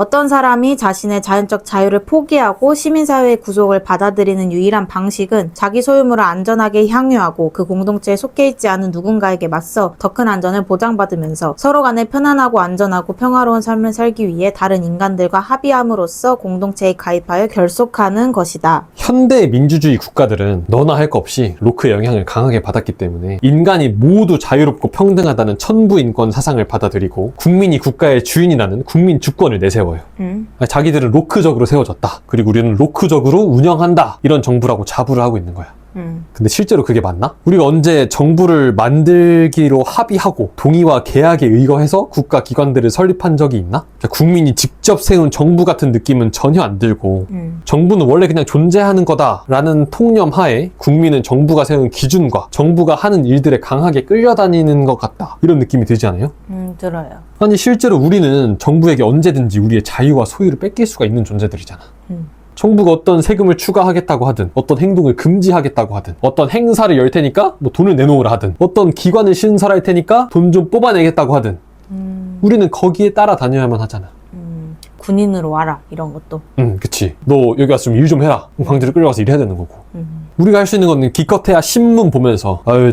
어떤 사람이 자신의 자연적 자유를 포기하고 시민사회의 구속을 받아들이는 유일한 방식은 자기 소유물을 안전하게 향유하고 그 공동체에 속해 있지 않은 누군가에게 맞서 더 큰 안전을 보장받으면서 서로 간에 편안하고 안전하고 평화로운 삶을 살기 위해 다른 인간들과 합의함으로써 공동체에 가입하여 결속하는 것이다. 현대 민주주의 국가들은 너나 할거 없이 로크의 영향을 강하게 받았기 때문에 인간이 모두 자유롭고 평등하다는 천부인권 사상을 받아들이고 국민이 국가의 주인이라는 국민 주권을 내세워 요. 음. 자기들은 로크적으로 세워졌다. 그리고 우리는 로크적으로 운영한다. 이런 정부라고 자부를 하고 있는 거야. 음. 근데 실제로 그게 맞나? 우리가 언제 정부를 만들기로 합의하고 동의와 계약에 의거해서 국가 기관들을 설립한 적이 있나? 그러니까 국민이 직접 세운 정부 같은 느낌은 전혀 안 들고 음. 정부는 원래 그냥 존재하는 거다라는 통념 하에 국민은 정부가 세운 기준과 정부가 하는 일들에 강하게 끌려다니는 것 같다. 이런 느낌이 들지 않아요? 음, 들어요. 아니 실제로 우리는 정부에게 언제든지 우리의 자유와 소유를 뺏길 수가 있는 존재들이잖아. 음. 정부가 어떤 세금을 추가하겠다고 하든 어떤 행동을 금지하겠다고 하든 어떤 행사를 열 테니까 뭐 돈을 내놓으라 하든 어떤 기관을 신설할 테니까 돈 좀 뽑아내겠다고 하든 음. 우리는 거기에 따라 다녀야만 하잖아. 음. 군인으로 와라 이런 것도. 응, 그치. 너 여기 좀일좀 해라. 강제로 끌려가서 일해야 되는 거고. 음. 우리가 할 수 있는 거는 기껏해야 신문 보면서 아유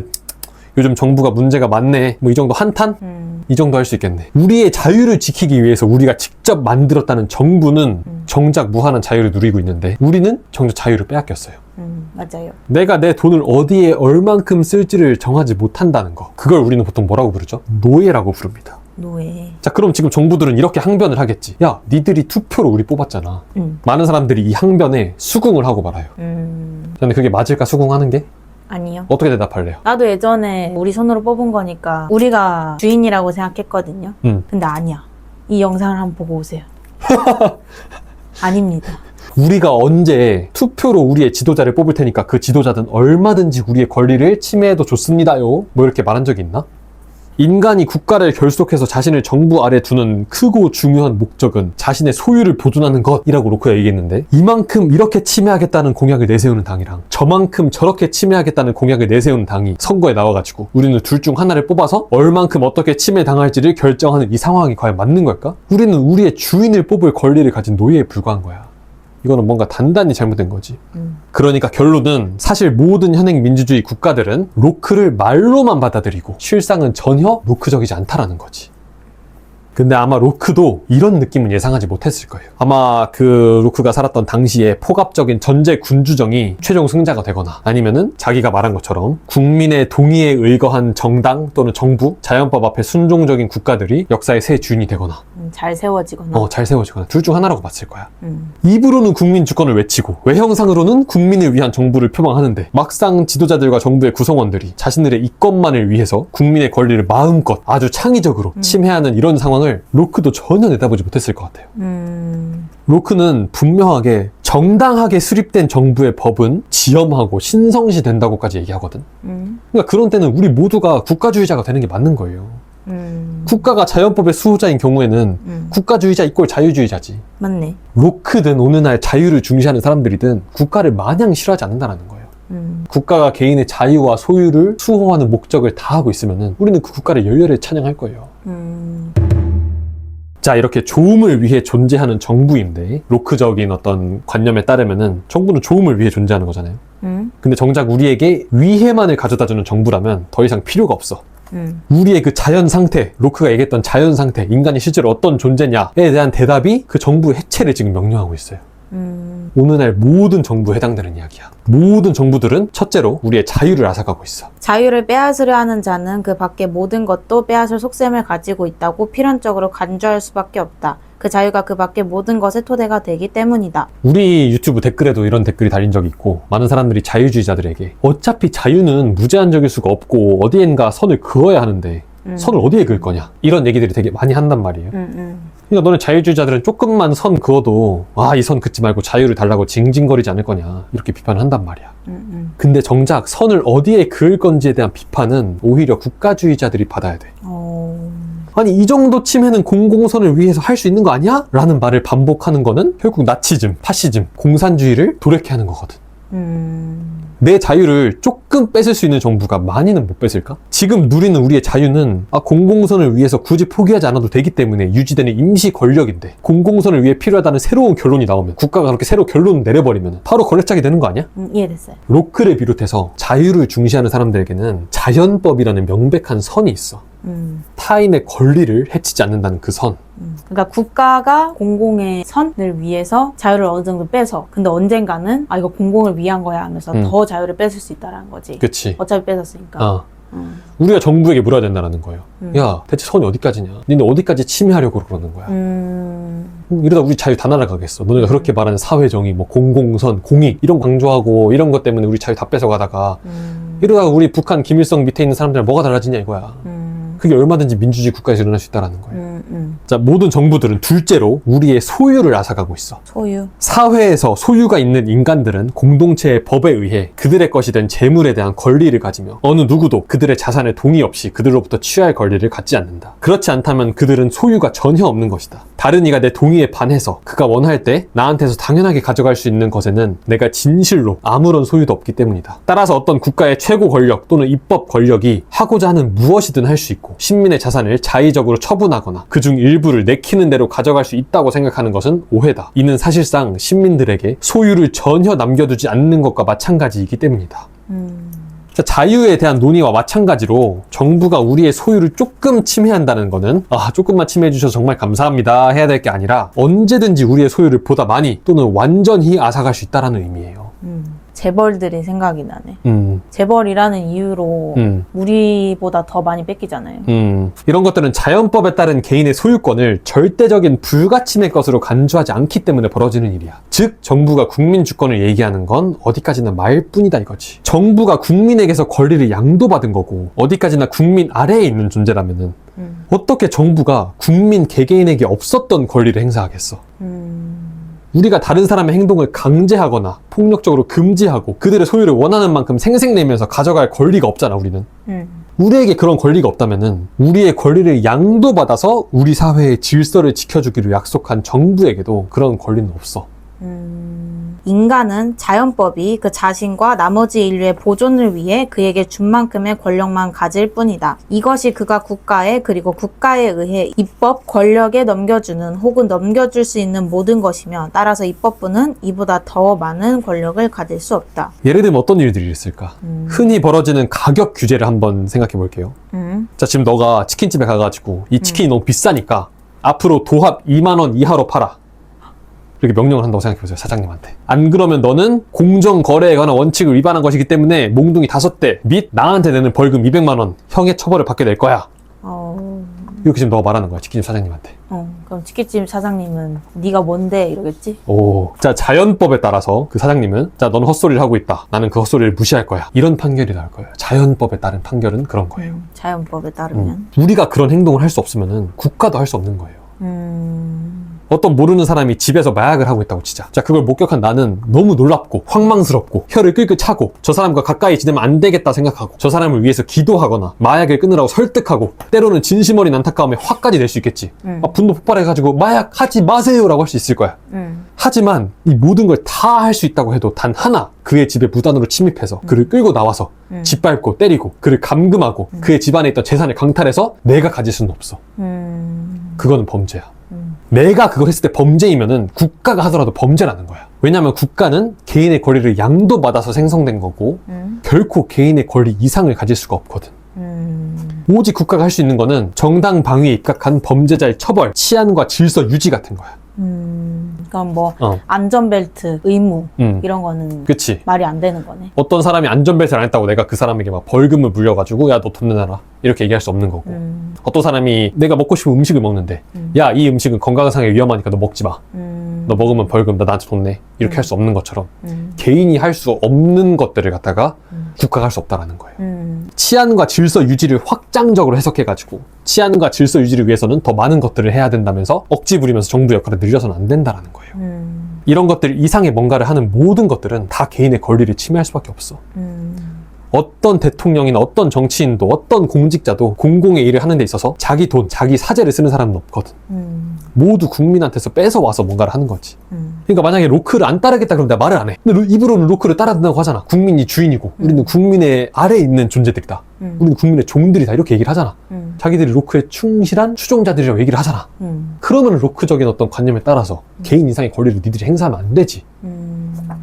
요즘 정부가 문제가 많네. 뭐 이 정도 한탄? 음. 이 정도 할 수 있겠네. 우리의 자유를 지키기 위해서 우리가 직접 만들었다는 정부는 음. 정작 무한한 자유를 누리고 있는데 우리는 정작 자유를 빼앗겼어요. 음. 맞아요. 내가 내 돈을 어디에 얼만큼 쓸지를 정하지 못한다는 거. 그걸 우리는 보통 뭐라고 부르죠? 노예라고 부릅니다. 노예. 자, 그럼 지금 정부들은 이렇게 항변을 하겠지. 야, 니들이 투표로 우리 뽑았잖아. 음. 많은 사람들이 이 항변에 수긍을 하고 말아요. 음. 근데 그게 맞을까 수긍하는 게? 아니요. 어떻게 대답할래요? 나도 예전에 우리 손으로 뽑은 거니까 우리가 주인이라고 생각했거든요. 음. 근데 아니야. 이 영상을 한번 보고 오세요. 아닙니다. 우리가 언제 투표로 우리의 지도자를 뽑을 테니까 그 지도자든 얼마든지 우리의 권리를 침해해도 좋습니다요. 뭐 이렇게 말한 적이 있나? 인간이 국가를 결속해서 자신을 정부 아래 두는 크고 중요한 목적은 자신의 소유를 보존하는 것이라고 로크가 얘기했는데 이만큼 이렇게 침해하겠다는 공약을 내세우는 당이랑 저만큼 저렇게 침해하겠다는 공약을 내세우는 당이 선거에 나와가지고 우리는 둘 중 하나를 뽑아서 얼만큼 어떻게 침해당할지를 결정하는 이 상황이 과연 맞는 걸까? 우리는 우리의 주인을 뽑을 권리를 가진 노예에 불과한 거야. 이거는 뭔가 단단히 잘못된 거지. 음. 그러니까 결론은 사실 모든 현행 민주주의 국가들은 로크를 말로만 받아들이고 실상은 전혀 로크적이지 않다라는 거지. 근데 아마 로크도 이런 느낌은 예상하지 못했을 거예요. 아마 그 로크가 살았던 당시에 포갑적인 전제 군주정이 최종 승자가 되거나 아니면은 자기가 말한 것처럼 국민의 동의에 의거한 정당 또는 정부, 자연법 앞에 순종적인 국가들이 역사의 새 주인이 되거나 음, 잘 세워지거나. 어, 잘 세워지거나 둘 중 하나라고 봤을 거야. 음. 입으로는 국민 주권을 외치고 외형상으로는 국민을 위한 정부를 표방하는데 막상 지도자들과 정부의 구성원들이 자신들의 이권만을 위해서 국민의 권리를 마음껏 아주 창의적으로 음. 침해하는 이런 상황을 로크도 전혀 내다보지 못했을 것 같아요. 음. 로크는 분명하게 정당하게 수립된 정부의 법은 지엄하고 신성시 된다고까지 얘기하거든. 음. 그러니까 그런 때는 우리 모두가 국가주의자가 되는 게 맞는 거예요. 음. 국가가 자연법의 수호자인 경우에는 음. 국가주의자 이꼴 자유주의자지. 맞네. 로크든 어느 날 자유를 중시하는 사람들이든 국가를 마냥 싫어하지 않는다는 거예요. 음. 국가가 개인의 자유와 소유를 수호하는 목적을 다하고 있으면 우리는 그 국가를 열렬히 찬양할 거예요. 음. 자, 이렇게 좋음을 위해 존재하는 정부인데 로크적인 어떤 관념에 따르면은 정부는 좋음을 위해 존재하는 거잖아요. 음. 근데 정작 우리에게 위해만을 가져다주는 정부라면 더 이상 필요가 없어. 음. 우리의 그 자연 상태, 로크가 얘기했던 자연 상태, 인간이 실제로 어떤 존재냐에 대한 대답이 그 정부의 해체를 지금 명령하고 있어요. 음. 오늘날 모든 정부에 해당되는 이야기야. 모든 정부들은 첫째로 우리의 자유를 앗아가고 있어. 자유를 빼앗으려 하는 자는 그 밖의 모든 것도 빼앗을 속셈을 가지고 있다고 필연적으로 간주할 수밖에 없다. 그 자유가 그 밖의 모든 것의 토대가 되기 때문이다. 우리 유튜브 댓글에도 이런 댓글이 달린 적이 있고 많은 사람들이 자유주의자들에게 어차피 자유는 무제한적일 수가 없고 어디엔가 선을 그어야 하는데 음. 선을 어디에 그을 거냐 이런 얘기들이 되게 많이 한단 말이에요. 음, 음. 그러니까 너네 자유주의자들은 조금만 선 그어도 아 이 선 긋지 말고 자유를 달라고 징징거리지 않을 거냐 이렇게 비판을 한단 말이야. 음, 음. 근데 정작 선을 어디에 그을 건지에 대한 비판은 오히려 국가주의자들이 받아야 돼. 어... 아니 이 정도 침해는 공공선을 위해서 할 수 있는 거 아니야? 라는 말을 반복하는 거는 결국 나치즘, 파시즘, 공산주의를 도래케 하는 거거든. 음... 내 자유를 조금 뺏을 수 있는 정부가 많이는 못 뺏을까? 지금 누리는 우리의 자유는 아, 공공선을 위해서 굳이 포기하지 않아도 되기 때문에 유지되는 임시 권력인데 공공선을 위해 필요하다는 새로운 결론이 나오면 국가가 그렇게 새로 결론을 내려버리면 바로 권력작이 되는 거 아니야? 음, 이해됐어요. 로크를 비롯해서 자유를 중시하는 사람들에게는 자연법이라는 명백한 선이 있어. 음, 타인의 권리를 해치지 않는다는 그 선. 음. 그러니까 국가가 공공의 선을 위해서 자유를 어느 정도 빼서 근데 언젠가는 아 이거 공공을 위한 거야 하면서 음. 더 자유를 뺏을 수 있다라는 거지. 그치. 어차피 뺏었으니까. 아, 음. 우리가 정부에게 물어야 된다는 거예요. 음. 야, 대체 선이 어디까지냐? 니네 어디까지 침해하려고 그러는 거야? 음, 음, 이러다 우리 자유 다 날아가겠어. 너네가 그렇게 말하는 사회정의, 뭐 공공선, 공익 이런 거 강조하고 이런 것 때문에 우리 자유 다 뺏어가다가 음, 이러다가 우리 북한 김일성 밑에 있는 사람들 뭐가 달라지냐 이거야. 음, 그게 얼마든지 민주주의 국가에서 일어날 수 있다라는 거예요. 음, 음. 자, 모든 정부들은 둘째로 우리의 소유를 앗아가고 있어. 소유. 사회에서 소유가 있는 인간들은 공동체의 법에 의해 그들의 것이 된 재물에 대한 권리를 가지며 어느 누구도 그들의 자산에 동의 없이 그들로부터 취할 권리를 갖지 않는다. 그렇지 않다면 그들은 소유가 전혀 없는 것이다. 다른 이가 내 동의에 반해서 그가 원할 때 나한테서 당연하게 가져갈 수 있는 것에는 내가 진실로 아무런 소유도 없기 때문이다. 따라서 어떤 국가의 최고 권력 또는 입법 권력이 하고자 하는 무엇이든 할 수 있고 신민의 자산을 자의적으로 처분하거나 그중 일부를 내키는 대로 가져갈 수 있다고 생각하는 것은 오해다. 이는 사실상 시민들에게 소유를 전혀 남겨두지 않는 것과 마찬가지이기 때문이다. 음, 자, 자유에 대한 논의와 마찬가지로 정부가 우리의 소유를 조금 침해한다는 것은 아 조금만 침해해 주셔서 정말 감사합니다 해야 될 게 아니라 언제든지 우리의 소유를 보다 많이 또는 완전히 앗아갈 수 있다는 의미예요. 음. 재벌들이 생각이 나네. 음, 재벌이라는 이유로 음. 우리보다 더 많이 뺏기잖아요. 음, 이런 것들은 자연법에 따른 개인의 소유권을 절대적인 불가침의 것으로 간주하지 않기 때문에 벌어지는 일이야. 즉, 정부가 국민 주권을 얘기하는 건 어디까지나 말뿐이다 이거지. 정부가 국민에게서 권리를 양도받은 거고, 어디까지나 국민 아래에 있는 존재라면은, 음, 어떻게 정부가 국민 개개인에게 없었던 권리를 행사하겠어? 음, 우리가 다른 사람의 행동을 강제하거나 폭력적으로 금지하고 그들의 소유를 원하는 만큼 생색내면서 가져갈 권리가 없잖아, 우리는. 음, 우리에게 그런 권리가 없다면은 우리의 권리를 양도받아서 우리 사회의 질서를 지켜주기로 약속한 정부에게도 그런 권리는 없어. 음. 인간은 자연법이 그 자신과 나머지 인류의 보존을 위해 그에게 준 만큼의 권력만 가질 뿐이다. 이것이 그가 국가에 그리고 국가에 의해 입법 권력에 넘겨주는 혹은 넘겨줄 수 있는 모든 것이며 따라서 입법부는 이보다 더 많은 권력을 가질 수 없다. 예를 들면 어떤 일들이 있을까? 음. 흔히 벌어지는 가격 규제를 한번 생각해 볼게요. 음. 자, 지금 너가 치킨집에 가가지고 이 치킨이 너무 비싸니까 앞으로 도합 2만 원 이하로 팔아. 이렇게 명령을 한다고 생각해 보세요, 사장님한테. 안 그러면 너는 공정거래에 관한 원칙을 위반한 것이기 때문에 몽둥이 다섯 대및 나한테 내는 벌금 200만원 형의 처벌을 받게 될 거야. 어, 이렇게 지금 너가 말하는 거야, 치킨집 사장님한테. 어, 그럼 치킨집 사장님은 네가 뭔데 이러겠지? 오. 자, 자연법에 따라서 그 사장님은 자, 넌 헛소리를 하고 있다. 나는 그 헛소리를 무시할 거야. 이런 판결이 나올 거예요. 자연법에 따른 판결은 그런 거예요. 음, 자연법에 따르면. 음. 우리가 그런 행동을 할 수 없으면은 국가도 할 수 없는 거예요. 음. 어떤 모르는 사람이 집에서 마약을 하고 있다고 치자. 자, 그걸 목격한 나는 너무 놀랍고 황망스럽고 혀를 끌끌 차고 저 사람과 가까이 지내면 안 되겠다 생각하고 저 사람을 위해서 기도하거나 마약을 끊으라고 설득하고 때로는 진심 어린 안타까움에 화까지 낼 수 있겠지. 음. 막 분노 폭발해가지고 마약 하지 마세요라고 할 수 있을 거야. 음. 하지만 이 모든 걸 다 할 수 있다고 해도 단 하나 그의 집에 무단으로 침입해서 그를 끌고 나와서 음. 짓밟고 때리고 그를 감금하고 그의 집안에 있던 재산을 강탈해서 내가 가질 수는 없어. 음. 그거는 범죄야. 음. 내가 그걸 했을 때 범죄이면은 국가가 하더라도 범죄라는 거야. 왜냐하면 국가는 개인의 권리를 양도받아서 생성된 거고 음. 결코 개인의 권리 이상을 가질 수가 없거든. 음. 오직 국가가 할 수 있는 거는 정당 방위에 입각한 범죄자의 처벌, 치안과 질서 유지 같은 거야. 음. 그럼 뭐 어, 안전벨트 의무 음, 이런 거는 그치. 말이 안 되는 거네. 어떤 사람이 안전벨트를 안 했다고 내가 그 사람에게 막 벌금을 물려가지고 야 너 돈 내놔라 이렇게 얘기할 수 없는 거고 음. 어떤 사람이 내가 먹고 싶은 음식을 먹는데 음. 야 이 음식은 건강상에 위험하니까 너 먹지 마. 음. 너 먹으면 벌금 나 나한테 돈 내. 이렇게 음. 할수 없는 것처럼 음. 개인이 할 수 없는 것들을 갖다가 음. 국가가 할 수 없다라는 거예요. 음. 치안과 질서 유지를 확장적으로 해석해가지고 치안과 질서 유지를 위해서는 더 많은 것들을 해야 된다면서 억지 부리면서 정부 역할을 늘려서는 안 된다라는 거예요. 음. 이런 것들 이상의 뭔가를 하는 모든 것들은 다 개인의 권리를 침해할 수밖에 없어. 음. 어떤 대통령이나 어떤 정치인도 어떤 공직자도 공공의 일을 하는 데 있어서 자기 돈, 자기 사재를 쓰는 사람은 없거든. 음, 모두 국민한테서 뺏어 와서 뭔가를 하는 거지. 음, 그러니까 만약에 로크를 안 따르겠다 그러면 내가 말을 안 해. 근데 로- 입으로는 로크를 따라 된다고 하잖아. 국민이 주인이고 우리는 국민의 아래에 있는 존재들이다. 음, 우리는 국민의 종들이다 이렇게 얘기를 하잖아. 음, 자기들이 로크에 충실한 추종자들이라고 얘기를 하잖아. 음, 그러면 로크적인 어떤 관념에 따라서 개인 이상의 권리를 니들이 행사하면 안 되지. 음.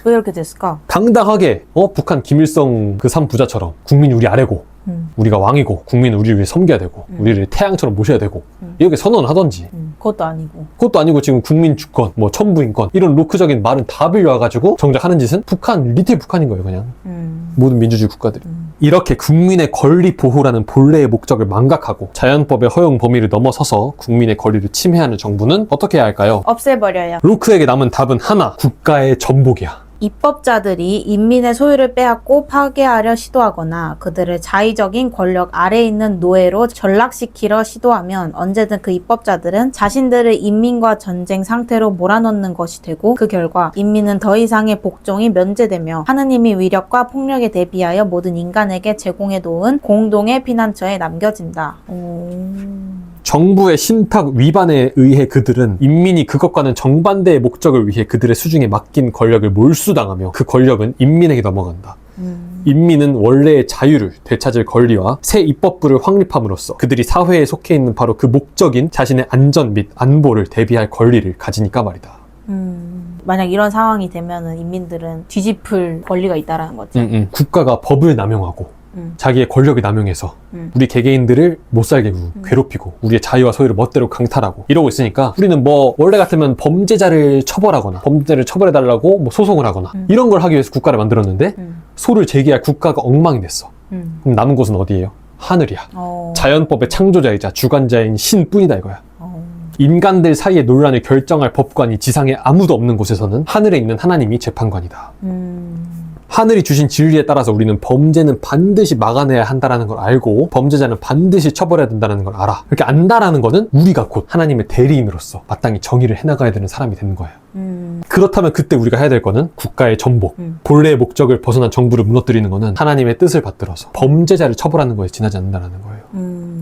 왜 이렇게 됐을까? 당당하게 어 북한 김일성 그 삼 부자처럼 국민이 우리 아래고 음, 우리가 왕이고 국민은 우리를 위해 섬겨야 되고 음. 우리를 태양처럼 모셔야 되고 음. 이렇게 선언을 하던지 음, 그것도 아니고. 그것도 아니고 지금 국민 주권 뭐 천부 인권 이런 로크적인 말은 다 빌려와가지고 정작 하는 짓은 북한 리틀 북한인 거예요 그냥 음, 모든 민주주의 국가들이 음, 이렇게 국민의 권리 보호라는 본래의 목적을 망각하고 자연법의 허용 범위를 넘어서서 국민의 권리를 침해하는 정부는 어떻게 해야 할까요? 없애버려요. 로크에게 남은 답은 하나 국가의 전복이야 입법자들이 인민의 소유를 빼앗고 파괴하려 시도하거나 그들을 자의적인 권력 아래에 있는 노예로 전락시키려 시도하면 언제든 그 입법자들은 자신들을 인민과 전쟁 상태로 몰아넣는 것이 되고 그 결과 인민은 더 이상의 복종이 면제되며 하느님이 위력과 폭력에 대비하여 모든 인간에게 제공해 놓은 공동의 피난처에 남겨진다. 오... 정부의 신탁 위반에 의해 그들은 인민이 그것과는 정반대의 목적을 위해 그들의 수중에 맡긴 권력을 몰수당하며 그 권력은 인민에게 넘어간다. 음... 인민은 원래의 자유를 되찾을 권리와 새 입법부를 확립함으로써 그들이 사회에 속해 있는 바로 그 목적인 자신의 안전 및 안보를 대비할 권리를 가지니까 말이다. 음... 만약 이런 상황이 되면은 인민들은 뒤집을 권리가 있다라는 거지. 국가가 법을 남용하고 음. 자기의 권력을 남용해서 음. 우리 개개인들을 못 살게 구- 괴롭히고 우리의 자유와 소유를 멋대로 강탈하고 이러고 있으니까 우리는 뭐 원래 같으면 범죄자를 처벌하거나 범죄를 처벌해달라고 뭐 소송을 하거나 음. 이런 걸 하기 위해서 국가를 만들었는데 음. 소를 제기할 국가가 엉망이 됐어. 음. 그럼 남은 곳은 어디예요? 하늘이야. 어... 자연법의 창조자이자 주관자인 신뿐이다 이거야. 어... 인간들 사이의 논란을 결정할 법관이 지상에 아무도 없는 곳에서는 하늘에 있는 하나님이 재판관이다. 음... 하늘이 주신 진리에 따라서 우리는 범죄는 반드시 막아내야 한다는 걸 알고 범죄자는 반드시 처벌해야 된다는 걸 알아. 그렇게 안다라는 거는 우리가 곧 하나님의 대리인으로서 마땅히 정의를 해나가야 되는 사람이 되는 거예요. 음... 그렇다면 그때 우리가 해야 될 거는 국가의 전복, 음. 본래의 목적을 벗어난 정부를 무너뜨리는 거는 하나님의 뜻을 받들어서 범죄자를 처벌하는 거에 지나지 않는다는 거예요. 음...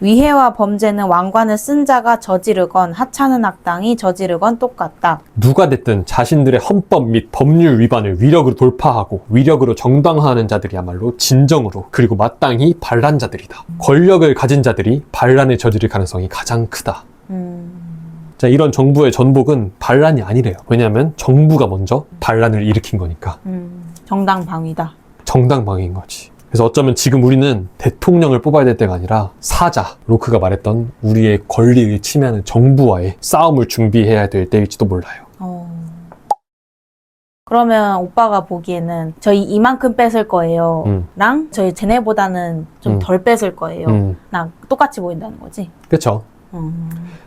위해와 범죄는 왕관을 쓴 자가 저지르건 하찮은 악당이 저지르건 똑같다. 누가 됐든 자신들의 헌법 및 법률 위반을 위력으로 돌파하고 위력으로 정당화하는 자들이야말로 진정으로 그리고 마땅히 반란 자들이다. 권력을 가진 자들이 반란을 저지를 가능성이 가장 크다. 음... 자, 이런 정부의 전복은 반란이 아니래요. 왜냐하면 정부가 먼저 반란을 일으킨 거니까. 음... 정당 방위다. 정당 방위인 거지. 그래서 어쩌면 지금 우리는 대통령을 뽑아야 될 때가 아니라 사자, 로크가 말했던 우리의 권리를 침해하는 정부와의 싸움을 준비해야 될 때일지도 몰라요. 어... 그러면 오빠가 보기에는 저희 이만큼 뺏을 거예요. 음. 랑 저희 쟤네보다는 좀 음. 덜 뺏을 거예요. 음, 랑 똑같이 보인다는 거지. 그쵸. 음...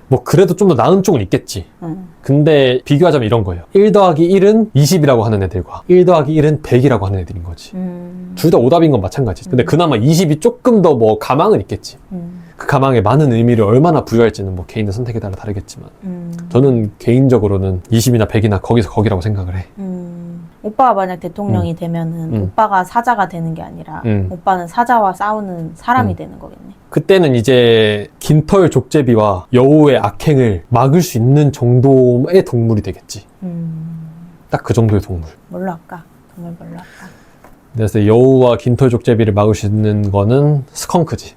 뭐 그래도 좀 더 나은 쪽은 있겠지. 음... 근데 비교하자면 이런 거예요. 1 더하기 1은 20이라고 하는 애들과 1 더하기 1은 100이라고 하는 애들인 거지. 음... 둘 다 오답인 건 마찬가지. 근데 음. 그나마 20이 조금 더 뭐 가망은 있겠지. 음... 그 가망에 많은 의미를 얼마나 부여할지는 뭐 개인의 선택에 따라 다르겠지만 음... 저는 개인적으로는 20이나 100이나 거기서 거기라고 생각을 해. 음, 오빠가 만약 대통령이 되면은 음. 오빠가 사자가 되는 게 아니라 음. 오빠는 사자와 싸우는 사람이 음. 되는 거겠네. 그때는 이제 긴털 족제비와 여우의 악행을 막을 수 있는 정도의 동물이 되겠지. 음, 딱 그 정도의 동물. 뭘로 할까? 정말 뭘로 할까? 그래서 여우와 긴털 족제비를 막을 수 있는 거는 스컹크지.